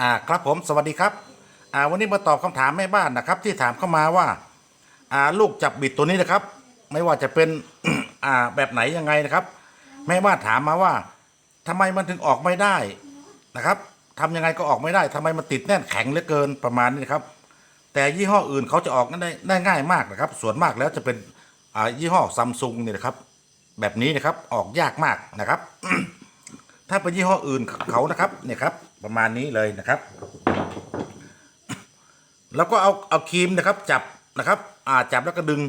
อ่าครับผมสวัสดีครับอ่าวันนี้มาตอบคำถามแม่บ้านนะครับ ที่ถามเข้ามาว่าอ่าลูกจับบิดตัวนี้นะครับ ไม่ว่าจะเป็นอ่าแบบไหนยังไงนะครับ แม่บ้านถามมาว่าทำไมมันถึงออกไม่ได้นะครับทำยังไงก็ออกไม่ได้ทำไมมันติดแน่นแข็งเหลือเกินประมาณนี้นะครับ แต่ยี่ห้ออื่นเขาจะออกได้ได้ง่ายมากนะครับ ส่วนมากแล้วจะเป็นอ่ายี่ห้อซัมซุงเนี่ยนะครับ แบบนี้นะครับออกยากมากนะครับ ถ้าเป็นยี่ห้ออื่นเขานะครับเนี่ยครับ ประมาณนี้เลยนะครับ แล้วก็เอาเอาครีมนะครับ จับนะครับอ่าจับแล้วก็ดึง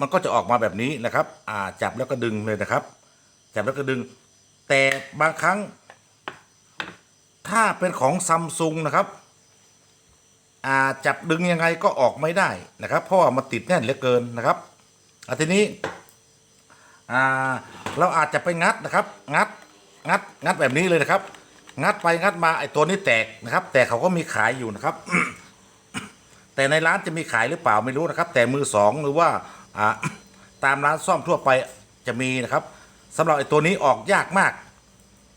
มันก็จะออกมาแบบนี้นะครับอ่าจับแล้วก็ดึงเลยนะครับ จับแล้วก็ดึง แต่บางครั้ง ถ้าเป็นของซัมซุงนะครับอ่าจับดึงยังไงก็ออกไม่ได้นะครับ เพราะว่ามันติดแน่นเหลือเกินนะครับอะทีนี้อ่าเราอาจจะไปงัดนะครับ งัดงัดงัดแบบนี้เลยนะครับ งัดไปงัดมาไอ้ตัวนี้แตกนะครับ แต่เขาก็มีขายอยู่นะครับ แต่ในร้านจะมีขายหรือเปล่าไม่รู้นะครับ แต่มือสองหรือว่าตามร้านซ่อมทั่วไปจะมีนะครับสำหรับไอ้ตัวนี้ออกยากมาก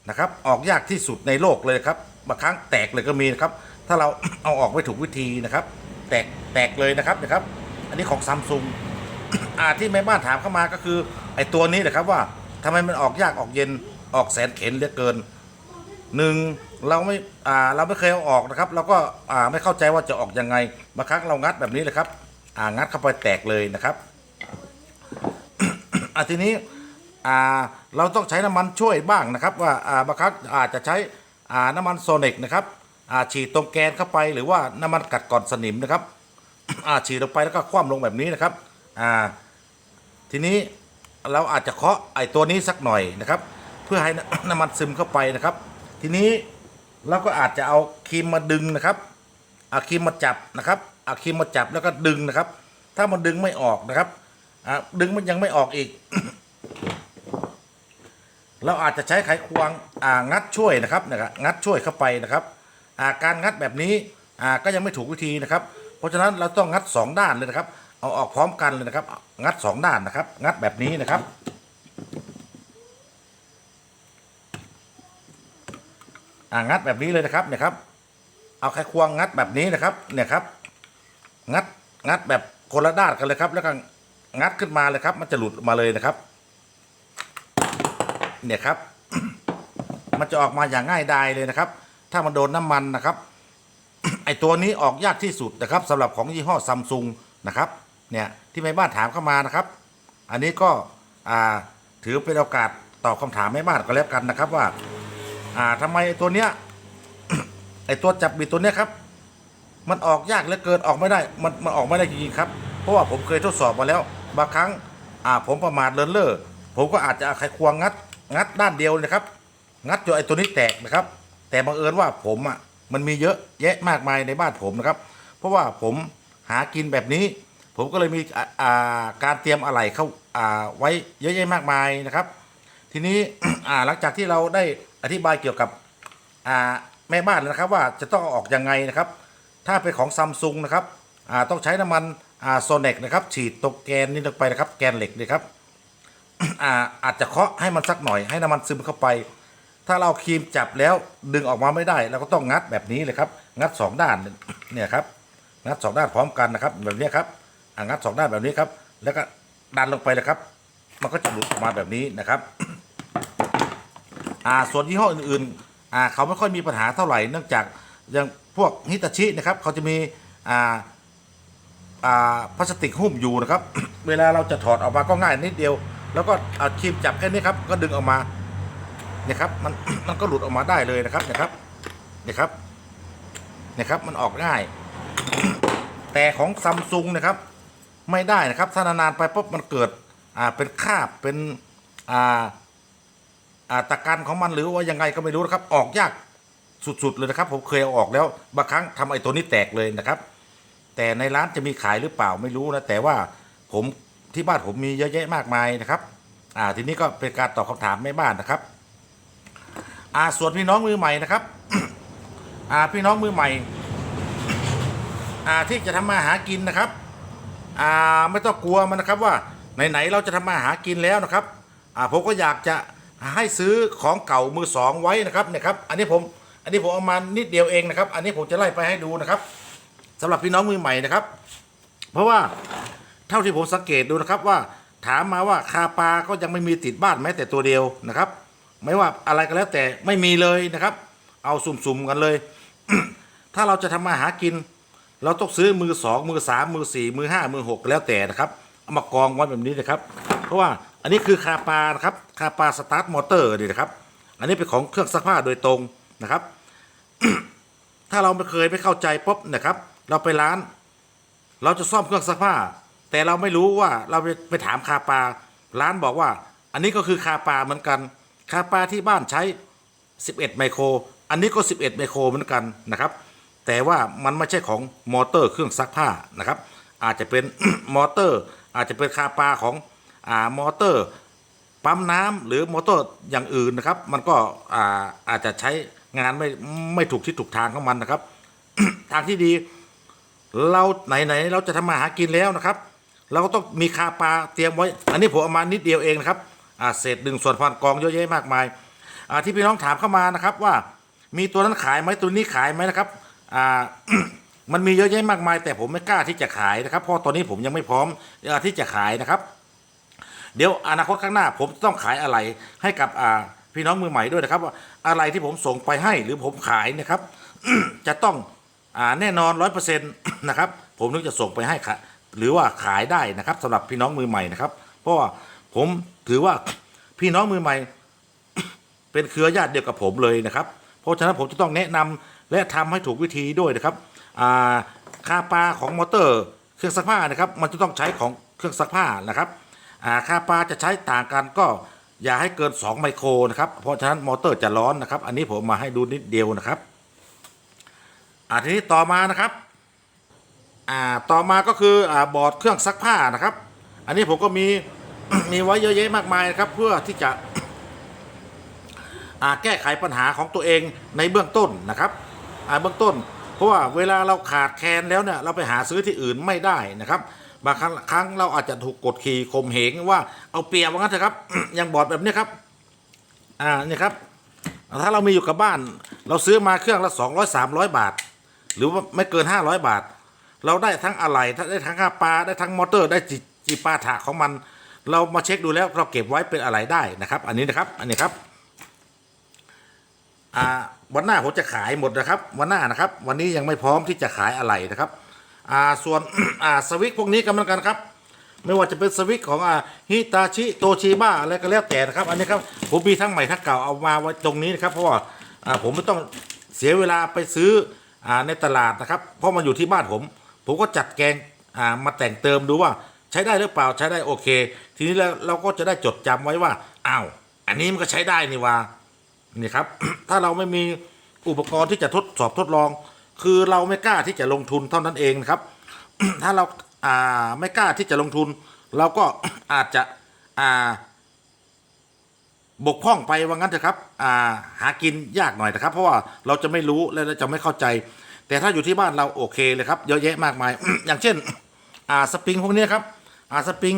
นะครับ ออกยากที่สุดในโลกเลยครับบางครั้งแตกเลยก็มีนะครับ ถ้าเราเอาออกไม่ถูกวิธีนะครับ แตกแตกเลยนะครับนะครับ อันนี้ของซัมซุงอาที่แม่บ้านถามเข้ามาก็คือไอ้ตัวนี้แหละครับว่าทำไมมันออกยากออกเย็นออกแสนเข็นเหลือเกิน หนึ่งเราไม่อ่าเราไม่เคยเอาออกนะครับ เราก็อ่าไม่เข้าใจว่าจะออกยังไงบางครั้งเรางัดแบบนี้เลยครับ อ่างัดเข้าไปแตกเลยนะครับอ่าทีนี้อ่าเราต้องใช้น้ำมันช่วยบ้างนะครับ ว่าอ่าบางครั้งอาจจะใช้อ่าน้ำมันโซนิกนะครับอ่าฉีดตรงแกนเข้าไปหรือว่าน้ำมันกัดก่อนสนิมนะครับอ่าฉีดลงไปแล้วก็คว่ำลงแบบนี้นะครับอ่าทีนี้เราอาจจะเคาะไอ้ตัวนี้สักหน่อยนะครับ เพื่อให้น้ำมันซึมเข้าไปนะครับ ทีนี้เราก็อาจจะเอาครีมมาดึงนะครับเอาครีมมาจับนะครับเอาครีมมาจับแล้วก็ดึงนะครับ ถ้ามันดึงไม่ออกนะครับดึงมันยังไม่ออกอีก เราอาจจะใช้ไขควงงัดช่วยนะครับนะครับงัดช่วยเข้าไปนะครับาการงัดแบบนี้ก็ยังไม่ถูกวิธีนะครับ เพราะฉะนั้นเราต้องงัดสองด้านเลยนะครับ เอาออกพร้อมกันเลยนะครับ งัดสองด้านนะครับ งัดแบบนี้นะครับ อ่างัดแบบนี้เลยนะครับเนี่ยครับ เอาไขควงงัดแบบนี้นะครับ เนี่ยครับ งัดงัดแบบคนละด้านกันเลยครับ แล้วก็งัดขึ้นมาเลยครับ มันจะหลุดมาเลยนะครับ เนี่ยครับ มันจะออกมาอย่างง่ายดายเลยนะครับ ถ้ามันโดนน้ำมันนะครับ ไอตัวนี้ออกยากที่สุดนะครับสำหรับของยี่ห้อซัมซุงนะครับ เนี่ยที่แม่บ้านถามเข้ามานะครับ อันนี้ก็ถือเป็นโอกาสตอบคำถามแม่บ้านก็แล้วกันนะครับว่า อ่าทำไมไอ้ตัวเนี้ย ไอตัวจับบิดตัวเนี้ยครับ มันออกยากเหลือเกินออกไม่ได้ มันมันออกไม่ได้จริงๆครับ เพราะว่าผมเคยทดสอบมาแล้ว บางครั้ง อ่า ผมประมาทเลินเล่อผมก็อาจจะไขควงงัด งัดด้านเดียวนะครับ งัดจนไอ้ตัวนี้แตกนะครับ แต่บังเอิญว่าผมอะ มันมีเยอะแยะมากมายในบ้านผมนะครับ เพราะว่าผมหากินแบบนี้ ผมก็เลยมีอ่าอ่าการเตรียมอะไหล่เข้าอ่าไว้เยอะแยะมากมายนะครับ ทีนี้อ่าหลังจากที่เราได้ อธิบายเกี่ยวกับอ่าแม่บ้านแล้วนะครับว่าจะต้องเอาออกยังไงนะครับ ถ้าเป็นของซัมซุงนะครับอ่าต้องใช้น้ำมันอ่าโซเนกนะครับ ฉีดตรงแกนนี้ลงไปนะครับ แกนเหล็กเลยครับอ่าอาจจะเคาะให้มันสักหน่อยให้น้ำมันซึมเข้าไป ถ้าเราครีมจับแล้วดึงออกมาไม่ได้เราก็ต้องงัดแบบนี้เลยครับ งัดสองด้านเนี่ยครับงัดสองด้านพร้อมกันนะครับ แบบนี้ครับงัดสองด้านแบบนี้ครับ แล้วก็ดันลงไปเลยครับ มันก็จะหลุดออกมาแบบนี้นะครับ อ่าส่วนยี่ห้ออื่นๆอ่าเขาไม่ค่อยมีปัญหาเท่าไหร่เนื่องจากอย่างพวกฮิตาชินะครับเขาจะมีอ่าอ่าพลาสติกหุ้มอยู่นะครับ เวลาเราจะถอดออกมาก็ง่ายนิดเดียว แล้วก็เอาครีมจับแค่นี้ครับก็ดึงออกมาเนี่ยครับมันมันก็หลุดออกมาได้เลยนะครับเนี่ยครับเนี่ยครับเนี่ยครับมันออกง่าย แต่ของซัมซุงนะครับ ไม่ได้นะครับถ้านานๆไปปุ๊บมันเกิดอ่าเป็นคาบเป็นอ่า ตะกันของมันหรือว่ายังไงก็ไม่รู้นะครับ ออกยากสุดๆเลยนะครับ ผมเคยเอาออกแล้วบางครั้งทำไอ้ตัวนี้แตกเลยนะครับ แต่ในร้านจะมีขายหรือเปล่าไม่รู้นะแต่ว่าผมที่บ้านผมมีเยอะแยะมากมายนะครับอ่าทีนี้ก็เป็นการตอบคำถามแม่บ้านนะครับอ่าส่วนพี่น้องมือใหม่นะครับอ่าพี่น้องมือใหม่อ่าที่จะทำมาหากินนะครับอ่าไม่ต้องกลัวมันนะครับว่าไหนๆเราจะทำมาหากินแล้วนะครับอ่าผมก็อยากจะ ให้ซื้อของเก่ามือสองไว้นะครับเนี่ยครับอันนี้ผมอันนี้ผมเอามานิดเดียวเองนะครับ อันนี้ผมจะไล่ไปให้ดูนะครับสำหรับพี่น้องมือใหม่นะครับ เพราะว่าเท่าที่ผมสังเกตดูนะครับว่าถามมาว่าคาปลาก็ยังไม่มีติดบ้านแม้แต่ตัวเดียวนะครับ ไม่ว่าอะไรก็แล้วแต่ไม่มีเลยนะครับ เอาสุ่มๆกันเลย ถ้าเราจะทำมาหากิน เราต้องซื้อมือสองมือสามมือสี่มือห้ามือหกแล้วแต่นะครับเอามากองไว้แบบนี้นะครับ เพราะว่า อันนี้คือคาปานะครับคาปาสตาร์ทมอเตอร์นี่นะครับ อันนี้เป็นของเครื่องซักผ้าโดยตรงนะครับ ถ้าเราไม่เคยไม่เข้าใจปุ๊บนะครับ เราไปร้าน เราจะซ่อมเครื่องซักผ้า แต่เราไม่รู้ว่าเราไปไปถามคาปา ร้านบอกว่า อันนี้ก็คือคาปาเหมือนกัน คาปาที่บ้านใช้ 11 ไมโคร อันนี้ก็ 11 ไมโครเหมือนกันนะครับ แต่ว่ามันไม่ใช่ของมอเตอร์เครื่องซักผ้านะครับ อาจจะเป็นมอเตอร์ อาจจะเป็นคาปาของ มอเตอร์ปั๊มน้ำหรือมอเตอร์อย่างอื่นนะครับ มันก็อาอาจจะใช้งานไม่ไม่ถูกที่ถูกทางของมันนะครับ ทางที่ดี เราไหนๆเราจะทำมาหากินแล้วนะครับ เราก็ต้องมีคาปลาเตรียมไว้ อันนี้ผมเอามานิดเดียวเองนะครับเศษหนึ่งส่วนพันกองเยอะแยะมากมายที่พี่น้องถามเข้ามานะครับว่า มีตัวนั้นขายไหมตัวนี้ขายไหมนะครับมันมีเยอะแยะมากมาย แต่ผมไม่กล้าที่จะขายนะครับเพราะตอนนี้ผมยังไม่พร้อมที่จะขายนะครับ เดี๋ยวอนาคตข้างหน้า ผมต้องขายอะไรให้กับอ่าพี่น้องมือใหม่ด้วยนะครับ ว่าอะไรที่ผมส่งไปให้หรือผมขายนะครับ จะต้องอ่าแน่นอนร้อยเปอร์เซ็นต์นะครับ ผมนึกจะส่งไปให้ค่ะหรือว่าขายได้นะครับสำหรับพี่น้องมือใหม่นะครับ เพราะว่าผมถือว่าพี่น้องมือใหม่ เป็นเครือญาติเดียวกับผมเลยนะครับ เพราะฉะนั้นผมจะต้องแนะนำและทำให้ถูกวิธีด้วยนะครับค่าปลาของมอเตอร์ เครื่องซักผ้านะครับ มันจะต้องใช้ของเครื่องซักผ้านะครับ ค่าปลาจะใช้ต่างกันก็อย่าให้เกิน 2 ไมโครนะครับ เพราะฉะนั้นมอเตอร์จะร้อนนะครับ อันนี้ผมมาให้ดูนิดเดียวนะครับอ่าทีนี้ต่อมานะครับอ่าต่อมาก็คืออ่าบอร์ดเครื่องซักผ้านะครับ อันนี้ผมก็มีมีไว้เยอะแยะมากมายนะครับ เพื่อที่จะอ่าแก้ไขปัญหาของตัวเองในเบื้องต้นนะครับอ่าเบื้องต้น เพราะว่าเวลาเราขาดแคลนแล้วเนี่ยเราไปหาซื้อที่อื่นไม่ได้นะครับ บางครั้งครั้งเราอาจจะถูกกดขี่ข่มเหงว่าเอาเปรียบว่างั้นเถอะครับ อย่างบอร์ดแบบนี้ครับ อ่าเนี่ยครับ ถ้าเรามีอยู่กับบ้าน เราซื้อมาเครื่องละ200 300บาท หรือว่าไม่เกิน500บาท เราได้ทั้งอะไหล่ได้ทั้งค่าปลาได้ทั้งมอเตอร์ได้จีจีปาถะของมัน เรามาเช็คดูแล้วเราเก็บไว้เป็นอะไรได้นะครับ อันนี้นะครับ อันนี้ครับอ่าวันหน้าผมจะขายหมดนะครับ วันหน้านะครับ วันนี้ยังไม่พร้อมที่จะขายอะไรนะครับ อ่าส่วนอ่าสวิตพวกนี้ก็เหมือนกันครับ ไม่ว่าจะเป็นสวิตของอ่าฮิตาชิโตชิบ้าอะไรก็แล้วแต่นะครับ อันนี้ครับผมมีทั้งใหม่ทั้งเก่าเอามาไว้ตรงนี้นะครับเพราะว่าอ่าผมไม่ต้องเสียเวลาไปซื้ออ่าในตลาดนะครับ เพราะมันอยู่ที่บ้านผม ผมก็จัดแกงอ่ามาแต่งเติมดูว่าใช้ได้หรือเปล่าใช้ได้โอเค ทีนี้เราเราก็จะได้จดจำไว้ว่าอ้าวอันนี้มันก็ใช้ได้นี่ว่านี่ครับ ถ้าเราไม่มีอุปกรณ์ที่จะทดสอบทดลอง คือเราไม่กล้าที่จะลงทุนเท่านั้นเองนะครับ ถ้าเราอ่าไม่กล้าที่จะลงทุน เราก็อาจจะอ่าบกพร่องไปว่างั้นเถอะครับอ่าหากินยากหน่อยนะครับ เพราะว่าเราจะไม่รู้และเราจะไม่เข้าใจ แต่ถ้าอยู่ที่บ้านเราโอเคเลยครับ เยอะแยะมากมาย อย่างเช่นอ่าสปริงพวกนี้ครับอ่าสปริง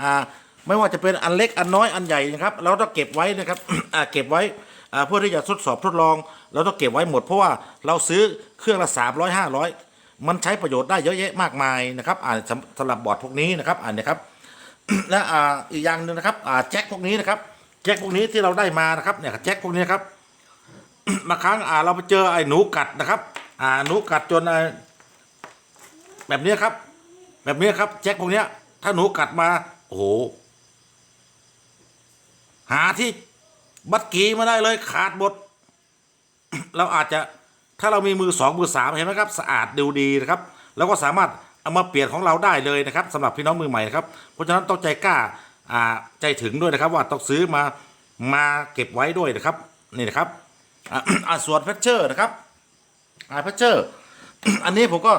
อ่าไม่ว่าจะเป็นอันเล็กอันน้อยอันใหญ่นะครับ เราต้องเก็บไว้นะครับอ่าเก็บไว้ เพื่อที่จะทดสอบทดลอง เราต้องเก็บไว้หมด เพราะว่าเราซื้อเครื่องละ300 500 มันใช้ประโยชน์ได้เยอะแยะมากมายนะครับอ่าสำหรับบอร์ดพวกนี้นะครับอ่านนะครับและอ่าอีกอย่างหนึ่งนะครับอ่าแจ็คพวกนี้นะครับแจ็คพวกนี้ที่เราได้มานะครับเนี่ยแจ็คพวกนี้ครับบางครั้งอ่าเราไปเจอไอ้หนูกัดนะครับอ่าหนูกัดจนอ่าแบบนี้ครับ แบบนี้ครับ แจ็คพวกเนี้ย ถ้าหนูกัดมา โอ้โห หาที่ บัดกีมาได้เลยขาดหมด เราอาจจะถ้าเรามีมือสองมือสามเห็นไหมครับสะอาดดูดีนะครับเราก็สามารถเอามาเปลี่ยนของเราได้เลยนะครับสำหรับพี่น้องมือใหม่นะครับเพราะฉะนั้นต้องใจกล้าใจถึงด้วยนะครับว่าต้องซื้อมามาเก็บไว้ด้วยนะครับนี่นะครับอ่าส่วนเพชเชอร์นะครับอ่าเพชเชอร์อันนี้ผมก็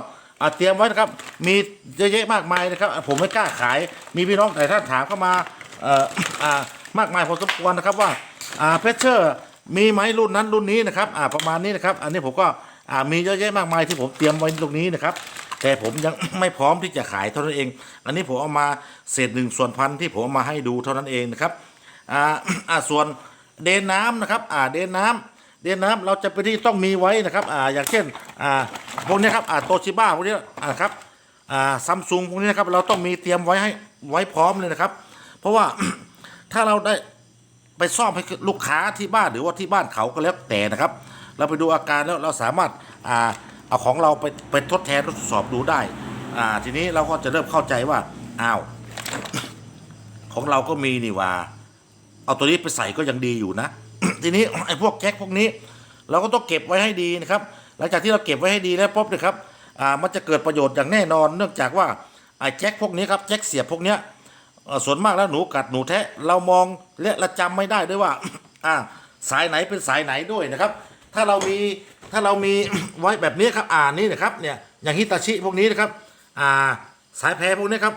เตรียมไว้นะครับ มีเยอะแยะมากมายนะครับ ผมไม่กล้าขาย มีพี่น้องหลายท่านถามเข้ามาอ่ออ่ามากมายพอสมควรนะครับว่า อ่าเพชเชอร์มีไหมรุ่นนั้นรุ่นนี้นะครับอ่าประมาณนี้นะครับ อันนี้ผมก็อ่ามีเยอะแยะมากมายที่ผมเตรียมไว้ตรงนี้นะครับ แต่ผมยัง ไม่พร้อมที่จะขายเท่านั้นเอง อันนี้ผมเอามาเศษหนึ่งส่วนพันที่ผมามาให้ดูเท่านั้นเองนะครับอ่าอ่าส่วนเดนน้ำนะครับอ่าเดนน้ำเรียนน้ำเราจะเป็นที่ต้องมีไว้นะครับอ่าอย่างเช่นอ่าพวกนี้ครับอ่าโตชิบ้าพวกนี้อ่าครับอ่าซัมซุงพวกนี้นะครับเราต้องมีเตรียมไว้ให้ไว้พร้อมเลยนะครับ เพราะว่าถ้าเราได้ ไปซ่อมให้ลูกค้าที่บ้านหรือว่าที่บ้านเขาก็แล้วแต่นะครับ เราไปดูอาการแล้วเราสามารถอ่าเอาของเราไปไปทดแทนทดสอบดูได้อ่าทีนี้เราก็จะเริ่มเข้าใจว่าอ้าวของเราก็มีนี่ว่า เอาตัวนี้ไปใส่ก็ยังดีอยู่นะ ทีนี้ไอ้พวกแจ็คพวกนี้ เราก็ต้องเก็บไว้ให้ดีนะครับ หลังจากที่เราเก็บไว้ให้ดีแล้วปุ๊บนะครับอ่ามันจะเกิดประโยชน์อย่างแน่นอน เนื่องจากว่าไอ้แจ็คพวกนี้ครับแจ็คเสียบพวกเนี้ย ส่วนมากแล้วหนูกัดหนูแทะเรามองและเราจำไม่ได้ด้วยว่าอ่าสายไหนเป็นสายไหนด้วยนะครับ ถ้าเรามีถ้าเรามีไว้แบบนี้ครับอ่านนี่นะครับเนี่ยอย่างฮิตาชิพวกนี้นะครับอ่าสายแพรพวกนี้ครับ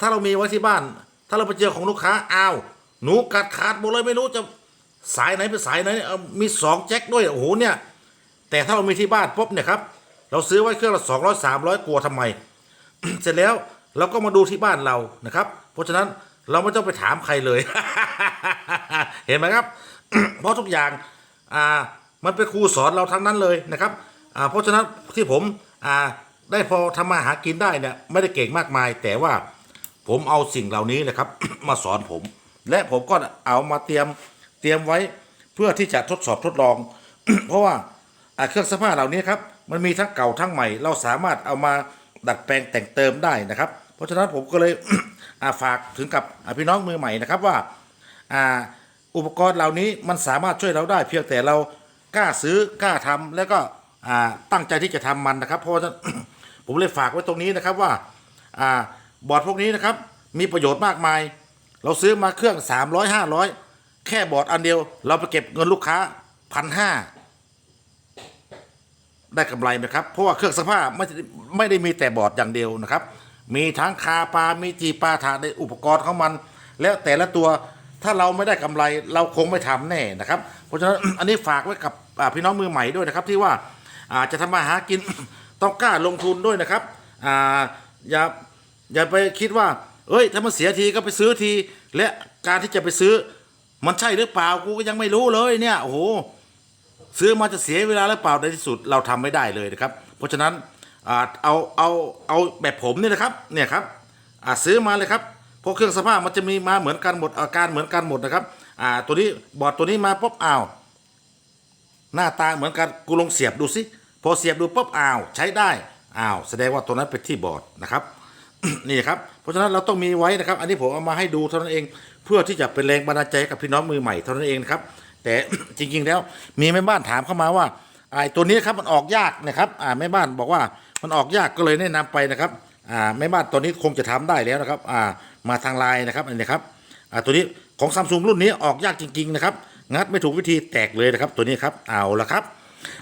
ถ้าเรามีไว้ที่บ้าน ถ้าเราไปเจอของลูกค้าอ้าวหนูกัดขาดหมดเลยไม่รู้จะสายไหนเป็นสายไหนมีสองแจ็คด้วยโอ้โหเนี่ยแต่ถ้าเรามีที่บ้านปุ๊บเนี่ยครับเราซื้อไว้เครื่องละสองร้อยสามร้อยกลัวทำไม เสร็จแล้ว เราก็มาดูที่บ้านเรานะครับ เพราะฉะนั้นเราไม่ต้องไปถามใครเลย เห็นไหมครับ เพราะทุกอย่างอ่ามันเป็นครูสอนเราทั้งนั้นเลยนะครับอ่าเพราะฉะนั้นที่ผมอ่าได้พอทำมาหากินได้เนี่ยไม่ได้เก่งมากมาย แต่ว่าผมเอาสิ่งเหล่านี้นะครับ มาสอนผม และผมก็เอามาเตรียมเตรียมไว้เพื่อที่จะทดสอบทดลอง เพราะว่าเครื่องซักผ้าเหล่านี้ครับมันมีทั้งเก่าทั้งใหม่ เราสามารถเอามาดัดแปลงแต่งเติมได้นะครับ เพราะฉะนั้นผมก็เลยฝากถึงกับพี่น้องมือใหม่นะครับว่าอ่าอุปกรณ์เหล่านี้มันสามารถช่วยเราได้ เพียงแต่เรากล้าซื้อกล้าทำแล้วก็ตั้งใจที่จะทำมันนะครับ เพราะฉะนั้นผมเลยฝากไว้ตรงนี้นะครับว่าอบอร์ดพวกนี้นะครับมีประโยชน์มากมาย เราซื้อมาเครื่อง 300 500 แค่บอร์ดอันเดียว เราไปเก็บเงินลูกค้าพันห้าได้กำไรไหมครับ เพราะว่าเครื่องซักผ้าไม่ได้ไม่ได้มีแต่บอร์ดอย่างเดียวนะครับ มีทั้งคาปลา มีจีปลาถาในอุปกรณ์ของมัน แล้วแต่ละตัวถ้าเราไม่ได้กำไรเราคงไม่ทำแน่นะครับ เพราะฉะนั้นอันนี้ฝากไว้กับพี่น้องมือใหม่ด้วยนะครับ ที่ว่าอาจะทำมาหากินต้องกล้าลงทุนด้วยนะครับอ่าอย่าอย่าไปคิดว่า เอ้ย ถ้ามันเสียทีก็ไปซื้อที และการที่จะไปซื้อ มันใช่หรือเปล่ากูก็ยังไม่รู้เลยเนี่ยโอ้โหซื้อมาจะเสียเวลาหรือเปล่าในที่สุดเราทำไม่ได้เลยนะครับ เพราะฉะนั้น อ่าเอาเอาเอาแบบผมนี่นะครับเนี่ยครับอ่าซื้อมาเลยครับเพราะเครื่องสภาพมันจะมีมาเหมือนกันหมดอาการเหมือนกันหมดนะครับอ่าตัวนี้บอร์ดตัวนี้มาปุ๊บอ้าวหน้าตาเหมือนกันกูลองเสียบดูสิพอเสียบดูปุ๊บอ้าวใช้ได้อ้าวแสดงว่าตัวนั้นเป็นที่บอร์ดนะครับนี่ครับเพราะฉะนั้นเราต้องมีไว้นะครับ อันนี้ผมเอามาให้ดูเท่านั้นเอง เพื่อที่จะเป็นแรงบันดาลใจกับพี่น้องมือใหม่เท่านั้นเองนะครับ แต่จริงๆแล้วมีแม่บ้านถามเข้ามาว่าไอ้ตัวนี้ครับมันออกยากนะครับอ่าแม่บ้านบอกว่า มันออกยากก็เลยแนะนำไปนะครับอ่าแม่บ้านตัวนี้คงจะทำได้แล้วนะครับอ่ามาทางไลน์นะครับอันนี้ครับอ่าตัวนี้ของซัมซุงรุ่นนี้ออกยากจริง ๆ นะครับ งัดไม่ถูกวิธีแตกเลยนะครับ ตัวนี้ครับเอาละครับ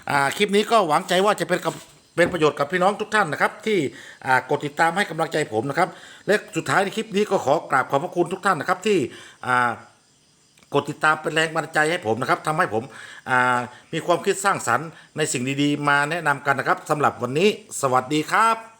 อ่าคลิปนี้ก็หวังใจว่าจะเป็นกับเป็นประโยชน์กับพี่น้องทุกท่านนะครับ ที่อ่ากดติดตามให้กำลังใจผมนะครับ และสุดท้ายในคลิปนี้ก็ขอกราบขอบพระคุณทุกท่านนะครับที่อ่า กดติดตามเป็นแรงบันดาลใจให้ผมนะครับทำให้ผมมีความคิดสร้างสรรค์ในสิ่งดีๆ มาแนะนำกันนะครับสำหรับวันนี้ สวัสดีครับ